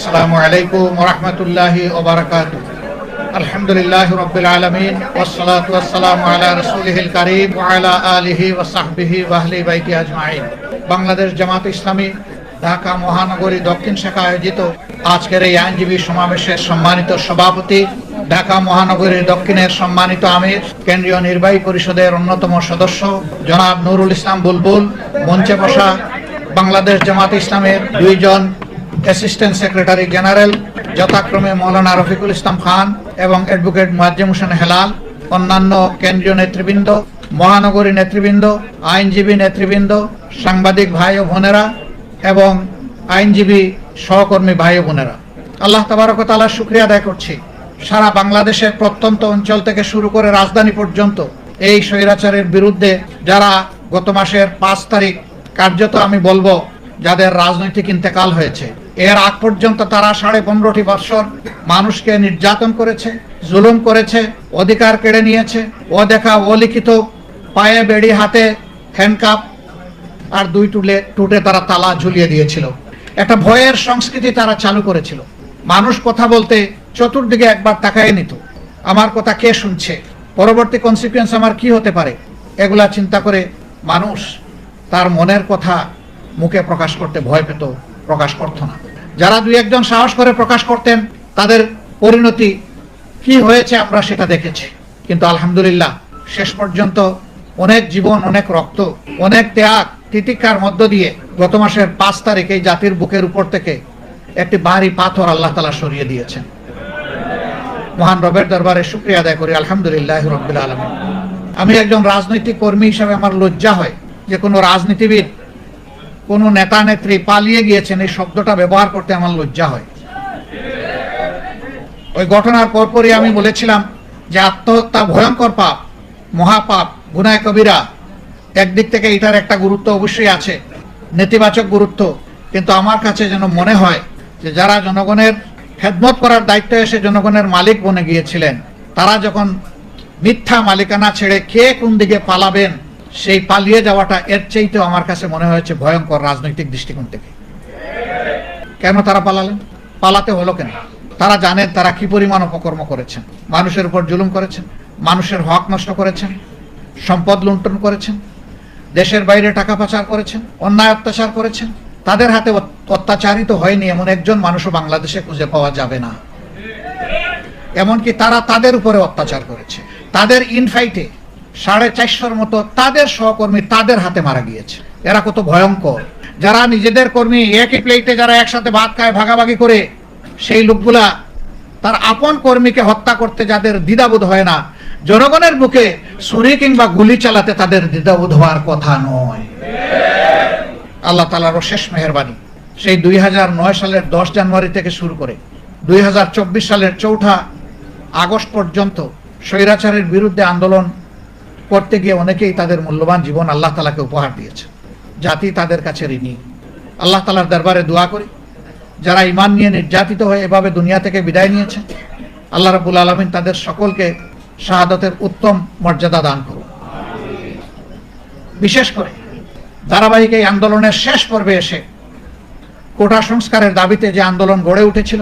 আসসালামু আলাইকুম ওরহমতুল্লাহি ওবরাকাত আলহামদুলিল্লাহ রব্বিল আলমিন ওসলাত আলিহি ওসাহবিহি ওয়াহলি বাইতি বাংলাদেশ জামাত ইসলামী, ঢাকা মহানগরী দক্ষিণ শাখা আয়োজিত আজকের এই আইনজীবী সমাবেশের সম্মানিত সভাপতি, ঢাকা মহানগরীর দক্ষিণের সম্মানিত আমির, কেন্দ্রীয় নির্বাহী পরিষদের অন্যতম সদস্য, জনাব নুরুল ইসলাম বুলবুল, মঞ্চে বসা বাংলাদেশ জামাত ইসলামের দুইজন অ্যাসিস্ট্যান্ট সেক্রেটারি জেনারেল যথাক্রমে মৌলানা রফিকুল ইসলাম খান এবং অ্যাডভোকেট মুয়াজ্জেম হোসেন হেলাল, অন্যান্য কেন্দ্রীয় নেতৃবৃন্দ, মহানগরী নেতৃবৃন্দ, আইনজীবী নেতৃবৃন্দ, সাংবাদিক ভাই ও বোনেরা এবং আইনজীবী সহকর্মী ভাই ও বোনেরা। আল্লাহ তাবারক তাআলার শুক্রিয়া আদায় করছি। সারা বাংলাদেশের প্রত্যন্ত অঞ্চল থেকে শুরু করে রাজধানী পর্যন্ত এই স্বৈরাচারের বিরুদ্ধে যারা গত মাসের পাঁচ তারিখ কার্যত আমি বলব, যাদের রাজনৈতিক ইন্তেকাল হয়েছে। এর আগ পর্যন্ত তারা সাড়ে পনেরোটি বৎসর মানুষকে নির্যাতন করেছে, জুলুম করেছে, অধিকার কেড়ে নিয়েছে ও দেখা ও লিখিত পায়ে, বেড়ি, হাতে হ্যান্ডকাপ আর দুই টুলে, টুটে তারা তালা ঝুলিয়ে দিয়েছিল। একটা ভয়ের সংস্কৃতি তারা চালু করেছিল। মানুষ কথা বলতে চতুর্দিকে একবার তাকায় নিত। আমার কথা কে শুনছে? পরবর্তী কনসিকুয়েন্স আমার কি হতে পারে? এগুলা চিন্তা করে মানুষ তার মনের কথা মুখে প্রকাশ করতে ভয় পেত। প্রকাশ করত না। যারা দুই একজন সাহস করে প্রকাশ করতেন, তাদের পরিণতি কি হয়েছে আমরা সেটা দেখেছি। কিন্তু আলহামদুলিল্লাহ, শেষ পর্যন্ত অনেক জীবন, অনেক রক্ত, অনেক ত্যাগ তিতিকার মধ্য দিয়ে গত মাসের পাঁচ তারিখ এই জাতির বুকের উপর থেকে একটি ভারী পাথর আল্লাহ তালা সরিয়ে দিয়েছেন। মহান রবের দরবারে শুক্রিয়া আদায় করি, আলহামদুলিল্লাহ রবিল আলম আমি একজন রাজনৈতিক কর্মী হিসাবে আমার লজ্জা হয় যে কোনো রাজনীতিবিদ কোনো নেতা নেত্রী পালিয়ে গিয়েছেন, এই শব্দটা ব্যবহার করতে আমার লজ্জা হয়। ওই ঘটনার পরপরই আমি বলেছিলাম যে আত্মহত্যা ভয়ঙ্কর পাপ, মহাপাপ, গুনায় কবিরা। একদিক থেকে এটার একটা গুরুত্ব অবশ্যই আছে, নেতিবাচক গুরুত্ব। কিন্তু আমার কাছে যেন মনে হয় যে যারা জনগণের খেদমত করার দায়িত্ব এসে জনগণের মালিক বনে গিয়েছিলেন, তারা যখন মিথ্যা মালিকানা ছেড়ে কে কোন দিকে পালাবেন সেই পালিয়ে যাওয়াটা এর চাইতেও আমার কাছে মনে হয়েছে ভয়ঙ্কর রাজনৈতিক দৃষ্টিকোণ থেকে। কেন তারা পালালেন? পালাতে হলো কেন? তারা জানেন তারা কি পরিমাণ অপকর্ম করেছেন। মানুষের উপর জুলুম করেছেন, মানুষের হক নষ্ট করেছেন, সম্পদ লুণ্ঠন করেছেন, দেশের বাইরে টাকা পাচার করেছেন, অন্যায় অত্যাচার করেছেন। তাদের হাতে অত্যাচারিত হয়নি এমন একজন মানুষও বাংলাদেশে খুঁজে পাওয়া যাবে না। এমনকি তারা তাদের উপরে অত্যাচার করেছে। তাদের ইনফাইটে সাড়ে চারশোর মতো তাদের সহকর্মী তাদের হাতে মারা গিয়েছে। এরা কত ভয়ঙ্কর। যারা নিজেদের কর্মী একই প্লেটে যারা একসাথে ভাত খায়, ভাগাভাগি করে, সেই লোকগুলা তার আপন কর্মীকে হত্যা করতে যাদের দ্বিধাবোধ হয় না, জনগণের বুকে ছুরি কিংবা গুলি চালাতে তাদের দ্বিধাবোধ হওয়ার কথা নয়। আল্লাহ তালার শেষ মেহরবানি। সেই দুই নয় সালের দশ জানুয়ারি থেকে শুরু করে দুই হাজার চব্বিশ সালের চৌঠা আগস্ট পর্যন্ত স্বৈরাচারের বিরুদ্ধে আন্দোলন করতে গিয়ে অনেকেই তাদের মূল্যবান জীবন আল্লাহ তালাকে উপহার দিয়েছে। জাতি তাদের কাছে ঋণী। আল্লাহ তালার দরবারে দোয়া করি। যারা ইমান নিয়ে নির্যাতিত হয়ে এভাবে দুনিয়া থেকে বিদায় নিয়েছে, আল্লাহ রাবুল আলমিন তাদের সকলকে শাহাদতের উত্তম মর্যাদা দান করুন। বিশেষ করে ধারাবাহিক এই আন্দোলনের শেষ পর্বে এসে কোটা সংস্কারের দাবিতে যে আন্দোলন গড়ে উঠেছিল,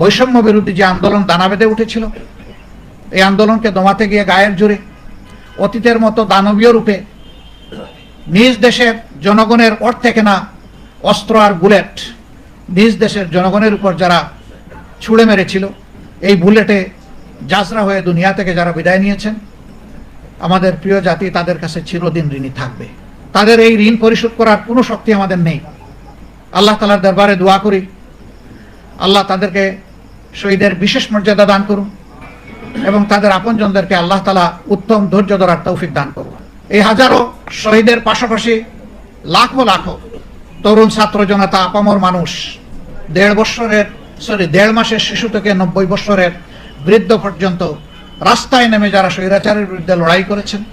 বৈষম্য বিরোধী যে আন্দোলন দানা বেঁধে উঠেছিল, এই আন্দোলনকে দমাতে গিয়ে গায়ের জুড়ে অতীতের মতো দানবীয় রূপে নিজ দেশের জনগণের অর্থে কেনা অস্ত্র আর বুলেট নিজ দেশের জনগণের উপর যারা ছুড়ে মেরেছিল, এই বুলেটে যাজরা হয়ে দুনিয়া থেকে যারা বিদায় নিয়েছেন, আমাদের প্রিয় জাতি তাদের কাছে চিরদিন ঋণী থাকবে। তাদের এই ঋণ পরিশোধ করার কোনো শক্তি আমাদের নেই। আল্লাহ তালার দরবারে দোয়া করি। আল্লাহ তাদেরকে শহীদের বিশেষ মর্যাদা দান করুন। এবং তাদের আপনজনদেরকে আল্লাহ তালা উত্তম ধৈর্য ধরার তৌফিক দান করুন। এই হাজারো শহীদের পাশাপাশি লাখো লাখো তরুণ ছাত্র জনতা, আপামর মানুষ, দেড় বছরের সরি দেড় মাসের শিশু থেকে নব্বই বছরের বৃদ্ধ পর্যন্ত রাস্তায় নেমে যারা স্বৈরাচারের বিরুদ্ধে লড়াই করেছেন,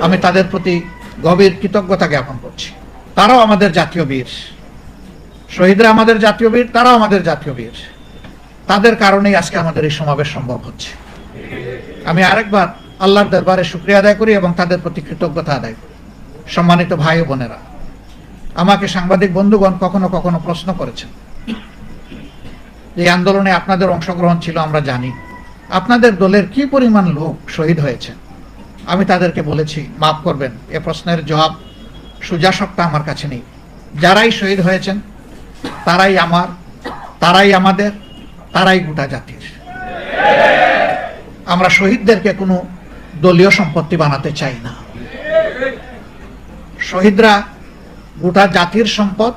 আমি তাদের প্রতি গভীর কৃতজ্ঞতা জ্ঞাপন করছি। তারাও আমাদের জাতীয় বীর। শহীদরা আমাদের জাতীয় বীর, তারাও আমাদের জাতীয় বীর। তাদের কারণেই আজকে আমাদের এই সমাবেশ সম্ভব হচ্ছে। আমি আরেকবার আল্লাহর দরবারে শুক্রিয়া আদায় করি এবং তাদের প্রতি কৃতজ্ঞতা আদায় করি। সম্মানিত ভাই ও বোনেরা, আমাকে সাংবাদিক বন্ধুগণ কখনো কখনো প্রশ্ন করেছেন, এই আন্দোলনে আপনাদের অংশগ্রহণ ছিল, আমরা জানি। আপনাদের দলের কি পরিমাণ লোক শহীদ হয়েছে? আমি তাদেরকে বলেছি, মাফ করবেন, এ প্রশ্নের জবাব সুজা সপ্তাহ আমার কাছে নেই। যারাই শহীদ হয়েছেন, তারাই আমার, তারাই আমাদের, তারাই গোটা জাতির। আমরা শহীদদেরকে কোনো দলীয় সম্পত্তি বানাতে চাই না। শহীদরা গোটা জাতির সম্পদ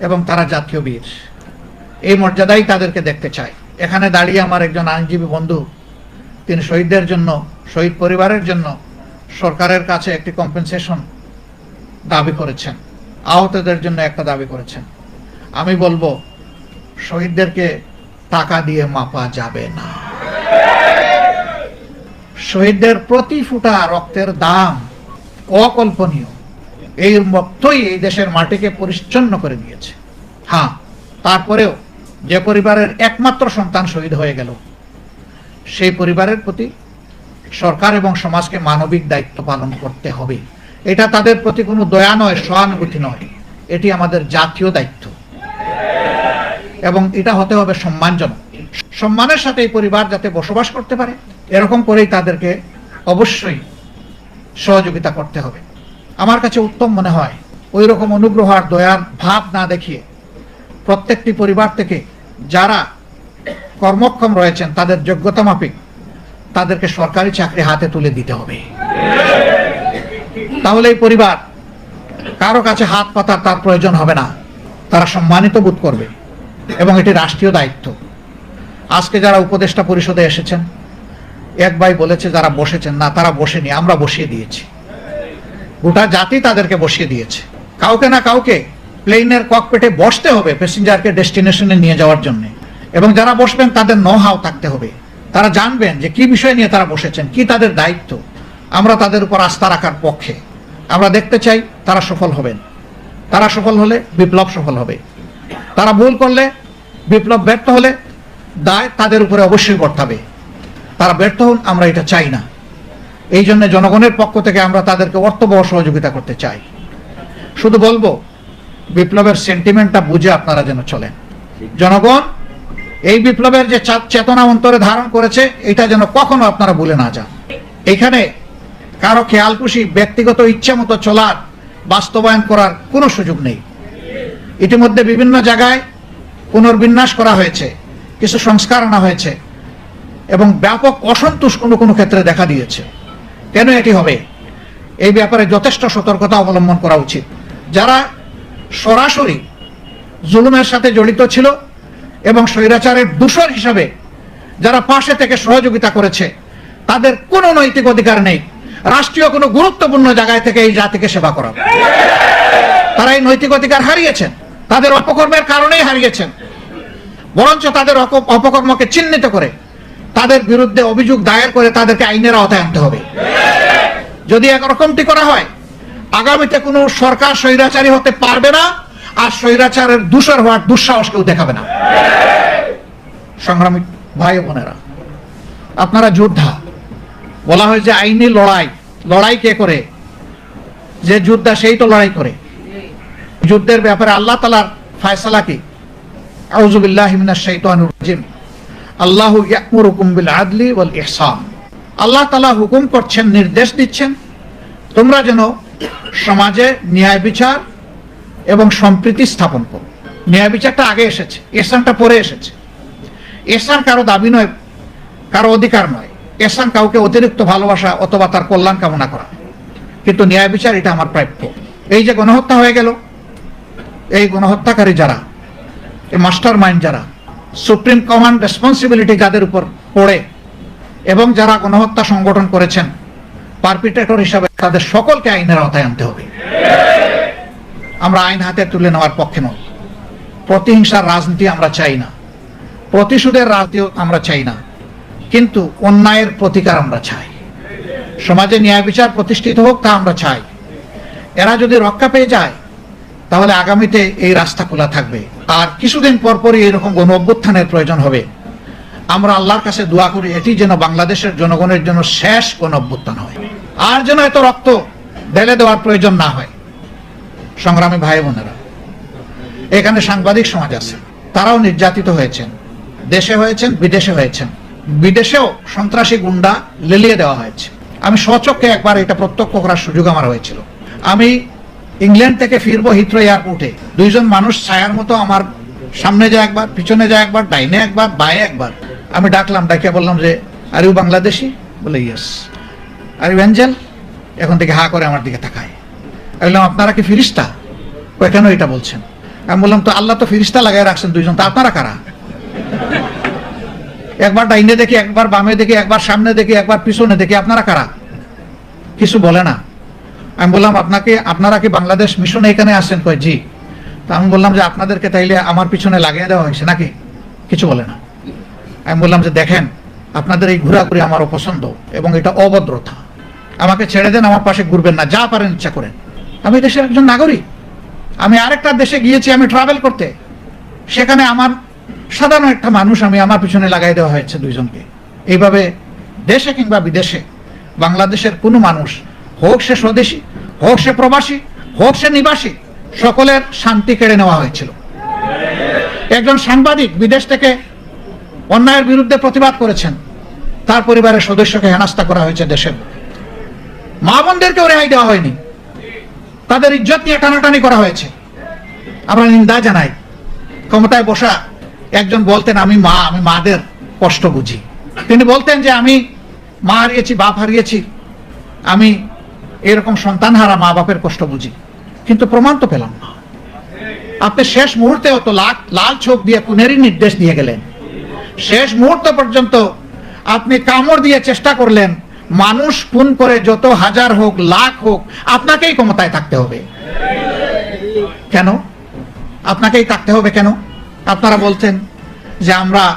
এবং তারা জাতীয় বীর। এই মর্যাদাই তাদেরকে দেখতে চাই। এখানে দাঁড়িয়ে আমার একজন আইনজীবী বন্ধু, তিনি শহীদদের জন্য, শহীদ পরিবারের জন্য সরকারের কাছে একটি কম্পেনসেশন দাবি করেছেন। আহতদের জন্য একটা দাবি করেছেন। আমি বলব, শহীদদেরকে টাকা দিয়ে মাপা যাবে না। শহীদদের প্রতি ফুটা রক্তের দাম অকল্পনীয়। এই রক্তই এই দেশের মাটিকে পরিচ্ছন্ন করে দিয়েছে। হ্যাঁ তারপরেও যে পরিবারের একমাত্র সন্তান শহীদ হয়ে গেল, সেই পরিবারের প্রতি সরকার এবং সমাজকে মানবিক দায়িত্ব পালন করতে হবে। এটা তাদের প্রতি কোনো দয়া নয়, সহানুভূতি নয়। এটি আমাদের জাতীয় দায়িত্ব। এবং এটা হতে হবে সম্মানজনক। সম্মানের সাথে এই পরিবার যাতে বসবাস করতে পারে এরকম করেই তাদেরকে অবশ্যই সহযোগিতা করতে হবে। আমার কাছে উত্তম মনে হয় ওই রকম অনুগ্রহ আর দয়ার ভাব না দেখিয়ে প্রত্যেকটি পরিবার থেকে যারা কর্মক্ষম রয়েছেন, তাদের যোগ্যতা মাফিক, তাদেরকে সরকারি চাকরি হাতে তুলে দিতে হবে। তাহলে এই পরিবার কারও কাছে হাত পাতার তার প্রয়োজন হবে না। তারা সম্মানিত বোধ করবে এবং এটি রাষ্ট্রীয় দায়িত্ব। আজকে যারা উপদেষ্টা পরিষদে এসেছেন এক ভাই বলেছে, যারা বসেছেন, না, তারা বসেনি, আমরা বসিয়ে দিয়েছি। গোটা জাতি তাদেরকে বসিয়ে দিয়েছে। কাউকে না কাউকে প্লেনের ককপেটে বসতে হবে প্যাসেঞ্জারকে ডেস্টিনেশনে নিয়ে যাওয়ার জন্য। এবং যারা বসবেন, তাদের ন হাও থাকতে হবে। তারা জানবেন যে কি বিষয় নিয়ে তারা বসেছেন, কি তাদের দায়িত্ব। আমরা তাদের উপর আস্থা রাখার পক্ষে। আমরা দেখতে চাই তারা সফল হবেন। তারা সফল হলে বিপ্লব সফল হবে। তারা ভুল করলে বিপ্লব ব্যর্থ হলে দায় তাদের উপরে অবশ্যই বর্তাবে। তারা ব্যর্থ হন, আমরা এটা চাই না। এই জন্য জনগণের পক্ষ থেকে আমরা তাদেরকে অর্থবহ সহযোগিতা করতে চাই। শুধু বলব, বিপ্লবের সেন্টিমেন্টটা বুঝে আপনারা যেন চলেন। জনগণ, এই বিপ্লবের যে চেতনা অন্তরে ধারণ করেছে, এটা যেন কখনো আপনারা ভুলে না যান। এখানে কারও খেয়াল খুশি, ব্যক্তিগত ইচ্ছা মতো চলার, বাস্তবায়ন করার কোনো সুযোগ নেই। ইতিমধ্যে বিভিন্ন জায়গায় পুনর্বিন্যাস করা হয়েছে, কিছু সংস্কার আনা হয়েছে। এবং ব্যাপক অসন্তোষ কোনো কোনো ক্ষেত্রে দেখা দিয়েছে। কেন এটি হবে? এই ব্যাপারে যথেষ্ট সতর্কতা অবলম্বন করা উচিত। যারা সরাসরি জুলুমের সাথে জড়িত ছিল এবং স্বৈরাচারের দূষণ হিসাবে যারা পাশে থেকে সহযোগিতা করেছে, তাদের কোনো নৈতিক অধিকার নেই। রাষ্ট্রীয় কোনো গুরুত্বপূর্ণ জায়গায় থেকে এই জাতিকে সেবা করা। তারা এই নৈতিক অধিকার হারিয়েছেন। তাদের অপকর্মের কারণেই হারিয়েছেন। বরঞ্চ তাদের অপকর্মকে চিহ্নিত করে তাদের বিরুদ্ধে অভিযোগ দায়ের করে তাদেরকে আইনের আওতায় আনতে হবে। যদি একরকমটি করা হয়, আগামীতে কোনো সরকার স্বৈরাচারী হতে পারবে না, আর স্বৈরাচারের দূষর হওয়ার দুঃসাহস কেউ দেখাবে না। সংগ্রামী ভাই বোনেরা, আপনারা যোদ্ধা, বলা হয় যে আইনি লড়াই লড়াই কে করে? যে যোদ্ধা সেই তো লড়াই করে। যুদ্ধের ব্যাপারে আল্লাহ তালার ফায়সালা কি? আউজুবিল্লাহ মিনাশ শাইতানির রাজিম। আল্লাহ ইয়ামুরুকুম বিল আদলি ওয়াল ইহসান। আল্লাহ তাআলা হুকুম করছেন, নির্দেশ দিচ্ছেন, তোমরা যেন সমাজে ন্যায় বিচার এবং সম্প্রীতি স্থাপন করো। ন্যায় বিচারটা আগে এসেছে, ইহসানটা পরে এসেছে। ইহসান কারও দাবি নয়, কারও অধিকার নয়। ইহসান কাউকে অতিরিক্ত ভালোবাসা অথবা তার কল্যাণ কামনা করা। কিন্তু ন্যায় বিচার এটা আমার প্রাপ্য। এই যে গণহত্যা হয়ে গেল, এই গণহত্যাকারী যারা, এই মাস্টার মাইন্ড যারা সুপ্রিম কমান্ড রেসপন্সিবিলিটি যাদের উপর পড়ে এবং যারা গণহত্যা সংগঠন করেছেন পারপিটেটর হিসাবে তাদের সকলকে আইনের আওতায় আনতে হবে। আমরা আইন হাতে তুলে নেওয়ার পক্ষে নই। প্রতিহিংসার রাজনীতি আমরা চাই না। প্রতিশোধের রাজনীতিও আমরা চাই না। কিন্তু অন্যায়ের প্রতিকার আমরা চাই। সমাজে ন্যায় বিচার প্রতিষ্ঠিত হোক তা আমরা চাই। এরা যদি রক্ষা পেয়ে যায় তাহলে আগামীতে এই রাস্তা খোলা থাকবে। আর কিছুদিন পর পরই এরকম গণ অভ্যুত্থানের প্রয়োজন হবে। আমরা আল্লাহর কাছে দোয়া করি, এটি যেন বাংলাদেশের জনগণের জন্য শেষ গণ অভ্যুত্থান হয়। আর যেন এত রক্ত ঢেলে দেওয়ার প্রয়োজন না হয়। সংগ্রামী ভাই বোনেরা, এখানে সাংবাদিক সমাজ আছে, তারাও নির্যাতিত হয়েছেন। দেশে হয়েছেন, বিদেশে হয়েছেন। বিদেশেও সন্ত্রাসী গুন্ডা লেলিয়ে দেওয়া হয়েছে। আমি স্বচক্ষে একবার এটা প্রত্যক্ষ করার সুযোগ আমার হয়েছিল। আমি ইংল্যান্ড থেকে ফিরবো হিথ্রো এয়ারপোর্টে দুইজন মানুষ ছায়ার মতো আমার সামনে যায় একবার, পিছনে যায় একবার, ডাইনে একবার, বায়ে একবার। আমি ডাকলাম ডাকে বললাম যে আর ইউ বাংলাদেশি বলে ইয়েস আর ইউ অ্যাঞ্জেল এখন থেকে হা করে আমার দিকে তাকায়। আমি বললাম, আপনারা কি ফিরিস্তা? ও, কেন এটা বলছেন? আমি বললাম, তো আল্লাহ তো ফিরিস্তা লাগাই রাখছেন দুইজন, তো আপনারা কারা? একবার ডাইনে দেখি, একবার বামে দেখি, একবার সামনে দেখি, একবার পিছনে দেখি, আপনারা কারা? কিছু বলে না। আমি বললাম, আপনাকে, আপনারা কি বাংলাদেশ মিশনে এখানে আসেন কয়, জি। তা আমি বললাম যে, আপনাদেরকে তাইলে আমার পিছনে লাগিয়ে দেওয়া হয়েছে নাকি? কিছু বলে না। আমি বললাম যে, দেখেন, আপনাদের এই ঘোরাঘুরি আমার অপছন্দ এবং এটা অভদ্রতা। আমাকে ছেড়ে দেন, আমার পাশে ঘুরবেন না, যা পারেন ইচ্ছা করেন। আমি দেশের একজন নাগরিক। আমি আরেকটা দেশে গিয়েছি আমি ট্রাভেল করতে। সেখানে আমার সাধারণ একটা মানুষ আমি আমার পিছনে লাগাই দেওয়া হয়েছে দুইজনকে। এইভাবে দেশে কিংবা বিদেশে বাংলাদেশের কোনো মানুষ হোক সে স্বদেশী, হোক সে প্রবাসী, হোক সে নিবাসী, সকলের শান্তি কেড়ে নেওয়া হয়েছিল। একজন সাংবাদিক বিদেশ থেকে অন্যায়ের বিরুদ্ধে প্রতিবাদ করেছেন। তার পরিবারের সদস্যকে হেনাস্তা করা হয়েছে দেশের মা বোনদেরকেও রেহাই দেওয়া হয়নি। তাদের ইজ্জত নিয়ে টানাটানি করা হয়েছে। আমরা নিন্দা জানাই। ক্ষমতায় বসা একজন বলতেন, আমি মা, আমি মাদের কষ্ট বুঝি। তিনি বলতেন যে, আমি মা হারিয়েছি, বাপ হারিয়েছি। আমি এরকম সন্তান হারা মা বাপের কষ্ট বুঝি। কিন্তু প্রমাণ তো পেলাম না। আপনি শেষ মুহূর্তে তো লাল লাল চোখ দিয়ে খুনেরই নির্দেশ দিয়ে গেলেন। শেষ মুহূর্ত পর্যন্ত আপনি কামড় দিয়ে চেষ্টা করলেন, মানুষ খুন করে যত হাজার হোক, লাখ হোক, আপনাকেই ক্ষমতায় থাকতে হবে। কেন? আপনাকেই থাকতে হবে কেন? আপনারা বলছেন যে আমরা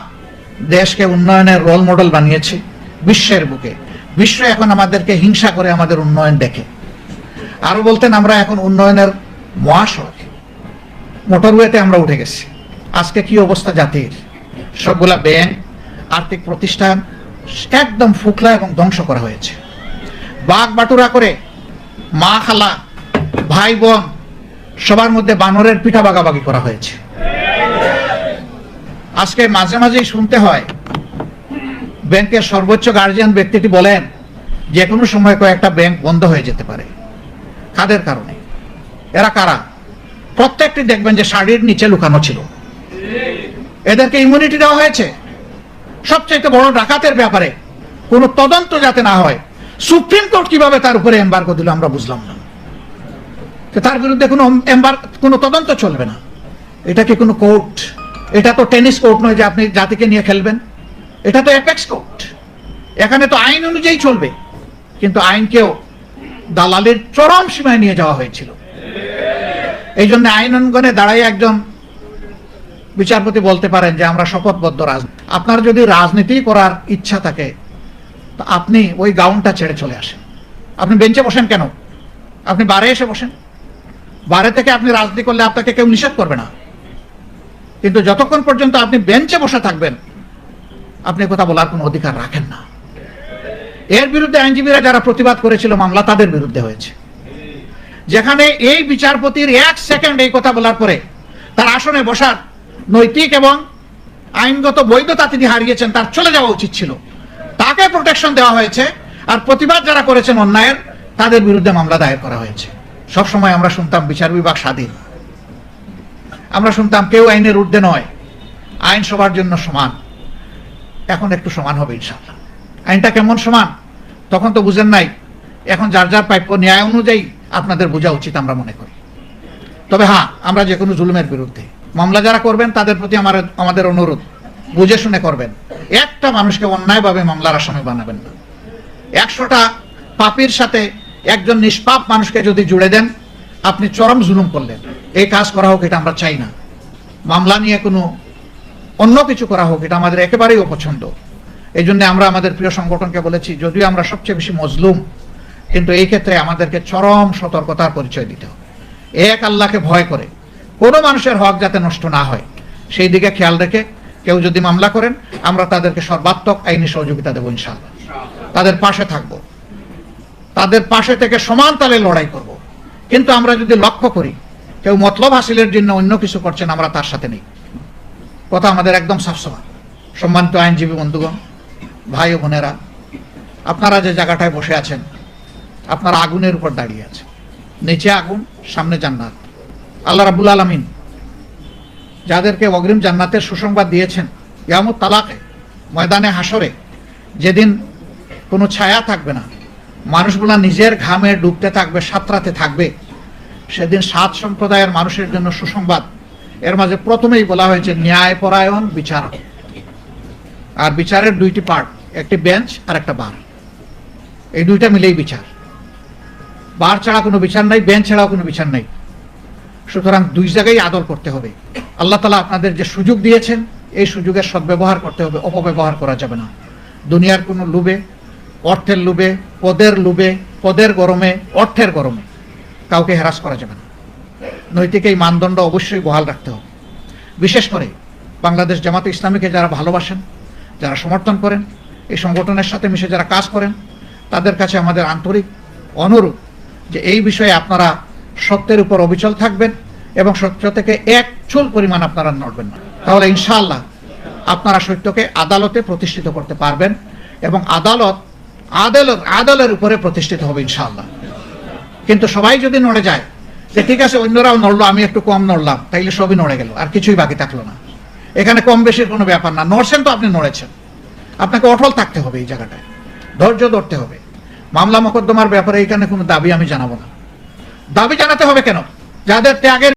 দেশকে উন্নয়নের রোল মডেল বানিয়েছি, বিশ্বের বুকে। বিশ্ব এখন আমাদেরকে হিংসা করে আমাদের উন্নয়ন দেখে। আরও বলতেন, আমরা এখন উন্নয়নের মহাসড়কে। মোটরওয়েতে আমরা উঠে গেছি। আজকে কি অবস্থা জাতির? সবগুলা ব্যাংক, আর্থিক প্রতিষ্ঠান একদম ফুকলা এবং ধ্বংস করা হয়েছে। বাঘ বাটুরা করে মা খালা, ভাই বোন, সবার মধ্যে বানরের পিঠা বাগাবাগি করা হয়েছে। আজকে মাঝে মাঝেই শুনতে হয় ব্যাংকের সর্বোচ্চ গার্জিয়ান ব্যক্তিটি বলেন যে কোনো সময় কয়েকটা ব্যাংক বন্ধ হয়ে যেতে পারে। কাদের কারণে? এরা কারা? প্রত্যেকটি দেখবেন যে শাড়ির নিচে লুকানো ছিল। এদেরকে ইমিউনিটি দেওয়া হয়েছে। সবচেয়ে বড় ডাকাতের ব্যাপারে কোনো তদন্ত যাতে না হয়, সুপ্রিম কোর্ট কীভাবে তার উপরে এম্বার্গো দিল আমরা বুঝলাম না। তার বিরুদ্ধে কোনো এম্বার কোনো তদন্ত চলবে না। এটা কি কোনো কোর্ট এটা তো টেনিস কোর্ট নয় যে আপনি জাতিকে নিয়ে খেলবেন। এটা তো অ্যাপেক্স কোর্ট এখানে তো আইন অনুযায়ী চলবে। কিন্তু আইনকেও দালালের চরম সীমায় নিয়ে যাওয়া হয়েছিল। এই জন্য আইন অঙ্গনে দাঁড়াই একজন বিচারপতি বলতে পারেন যে, আমরা শপথবদ্ধ রাজনীতি আপনার যদি রাজনীতি করার ইচ্ছা থাকে, তো আপনি ওই গাউনটা ছেড়ে চলে আসেন। আপনি বেঞ্চে বসেন কেন? আপনি বারে এসে বসেন। বারে থেকে আপনি রাজনীতি করলে আপনাকে কেউ নিষেধ করবে না। কিন্তু যতক্ষণ পর্যন্ত আপনি বেঞ্চে বসে থাকবেন আপনি কথা বলার কোনো অধিকার রাখেন না। এর বিরুদ্ধে আইনজীবীরা যারা প্রতিবাদ করেছিল মামলা তাদের বিরুদ্ধে হয়েছে। যেখানে এই বিচারপতির এক সেকেন্ড এই কথা বলার পরে তার আসনে বসার নৈতিক এবং আইনগত বৈধতা তিনি হারিয়েছেন, তার চলে যাওয়া উচিত ছিল। তাকে প্রোটেকশন দেওয়া হয়েছে আর প্রতিবাদ যারা করেছেন অন্যায়ের, তাদের বিরুদ্ধে মামলা দায়ের করা হয়েছে। সব সময় আমরা শুনতাম বিচার বিভাগ স্বাধীন। আমরা শুনতাম কেউ আইনের ঊর্ধ্বে নয় আইন সবার জন্য সমান। এখন একটু সমান হবে ইনশাল্লাহ আইনটা কেমন সমান? তখন তো বুঝেন নাই। এখন যার যার প্রাপ্য ন্যায় অনুযায়ী আপনাদের বোঝা উচিত আমরা মনে করি। তবে হ্যাঁ আমরা যে কোনো জুলুমের বিরুদ্ধে মামলা যারা করবেন, তাদের প্রতি আমার আমাদের অনুরোধ, বুঝে শুনে করবেন। একটা মানুষকে অন্যায়ভাবে মামলার আসামি বানাবেন না। একশোটা পাপির সাথে একজন নিষ্পাপ মানুষকে যদি জুড়ে দেন, আপনি চরম জুলুম করলেন। এই কাজ করা হোক, এটা আমরা চাই না। মামলা নিয়ে কোনো অন্য কিছু করা হোক, এটা আমাদের একেবারেই অপছন্দ। এই জন্য আমরা আমাদের প্রিয় সংগঠনকে বলেছি, যদিও আমরা সবচেয়ে বেশি মজলুম, কিন্তু এই ক্ষেত্রে আমাদেরকে চরম সতর্কতার পরিচয় দিতে হবে। এক আল্লাহকে ভয় করে, কোনো মানুষের হক যাতে নষ্ট না হয়, সেই দিকে খেয়াল রেখে কেউ যদি মামলা করেন, আমরা তাদেরকে সর্বাত্মক আইনি সহযোগিতা দেবো ইনশাআল্লাহ। তাদের পাশে থাকব। তাদের পাশে থেকে সমান তালে লড়াই করব। কিন্তু আমরা যদি লক্ষ্য করি, কেউ মতলব হাসিলের জন্য অন্য কিছু করছেন, আমরা তার সাথে নেই। কথা আমাদের একদম সাফসফা সম্মানিত আইনজীবী বন্ধুগণ, ভাই ও বোনেরা, আপনারা যে জায়গাটায় বসে আছেন, আপনারা আগুনের উপর দাঁড়িয়ে আছেন। নিচে আগুন, সামনে জান্নাত। আল্লাহ রাবুল আলমিন যাদেরকে অগ্রিম জান্নাতের সুসংবাদ দিয়েছেন ইয়ামত তালাকে, ময়দানে হাসরে যেদিন কোনো ছায়া থাকবে না, মানুষগুলা নিজের ঘামে ডুবতে থাকবে, সাঁতরাতে থাকবে, সেদিন সাত সম্প্রদায়ের মানুষের জন্য সুসংবাদ এর মাঝে প্রথমেই বলা হয়েছে ন্যায় পরায়ণ বিচার। আর বিচারের দুইটি পার্ট একটি বেঞ্চ আর একটা বার এই দুইটা মিলেই বিচার। বার ছাড়া কোনো বিচার নাই বেঞ্চ ছাড়াও কোনো বিচার নাই। সুতরাং দুই জায়গায় আদর করতে হবে। আল্লাহ তালা আপনাদের যে সুযোগ দিয়েছেন, এই সুযোগের সদ্ব্যবহার করতে হবে, অপব্যবহার করা যাবে না। দুনিয়ার কোনো লুবে অর্থের লুবে পদের লুবে পদের গরমে, অর্থের গরমে কাউকে হ্যারাস করা যাবে না। নৈতিক এই মানদণ্ড অবশ্যই বহাল রাখতে হবে। বিশেষ করে বাংলাদেশ জামাতে ইসলামীকে যারা ভালোবাসেন, যারা সমর্থন করেন, এই সংগঠনের সাথে মিশে যারা কাজ করেন, তাদের কাছে আমাদের আন্তরিক অনুরোধ যে এই বিষয়ে আপনারা সত্যের উপর অবিচল থাকবেন এবং সত্য থেকে এক চুল পরিমাণ আপনারা নড়বেন না। তাহলে ইনশাআল্লাহ আপনারা সত্যকে আদালতে প্রতিষ্ঠিত করতে পারবেন এবং আদালত আদালত, আদালের উপরে প্রতিষ্ঠিত হবে ইনশাআল্লাহ। কিন্তু সবাই যদি নড়ে যায় যে ঠিক আছে, অন্যরাও নড়লো, আমি একটু কম নড়লাম, তাইলে সবই নড়ে গেল, আর কিছুই বাকি থাকল না। এখানে কম বেশির কোনো ব্যাপার না, নড়ছেন তো আপনি নড়েছেন। আপনাকে অটল থাকতে হবে এই জায়গাটায়, ধৈর্য ধরতে হবে। মামলা মোকদ্দমার ব্যাপারে এখানে কোনো দাবি আমি জানাব না। দাবি জানাতে হবে কেন? যাদের ত্যাগের